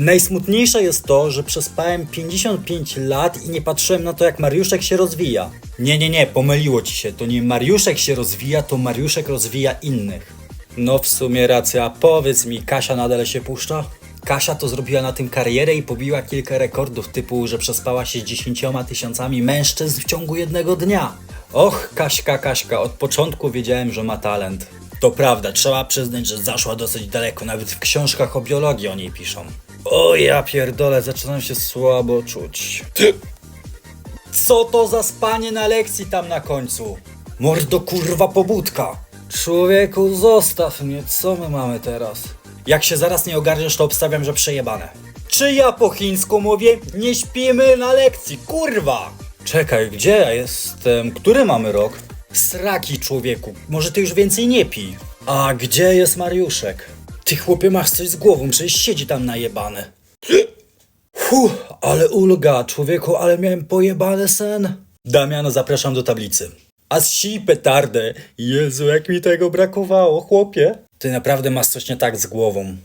Najsmutniejsze jest to, że przespałem 55 lat i nie patrzyłem na to, jak Mariuszek się rozwija. Nie, nie, nie, pomyliło ci się. To nie Mariuszek się rozwija, to Mariuszek rozwija innych. No w sumie racja, powiedz mi, Kasia nadal się puszcza? Kasia to zrobiła na tym karierę i pobiła kilka rekordów, typu, że przespała się z 10 tysiącami mężczyzn w ciągu jednego dnia. Och, Kaśka, Kaśka, od początku wiedziałem, że ma talent. To prawda, trzeba przyznać, że zaszła dosyć daleko, nawet w książkach o biologii o niej piszą. O ja pierdolę, zaczynam się słabo czuć. Co to za spanie na lekcji tam na końcu? Mordo kurwa pobudka. Człowieku, zostaw mnie, co my mamy teraz? Jak się zaraz nie ogarniesz, to obstawiam, że przejebane. Czy ja po chińsku mówię? Nie śpimy na lekcji, kurwa! Czekaj, gdzie ja jestem? Który mamy rok? Sraki, człowieku, może ty już więcej nie pij. A gdzie jest Mariuszek? Ty chłopie masz coś z głową, przecież siedzi tam najebany. Fuh, ale ulga, człowieku, ale miałem pojebany sen. Damiano, zapraszam do tablicy. A si petardę. Jezu, jak mi tego brakowało, chłopie. Ty naprawdę masz coś nie tak z głową.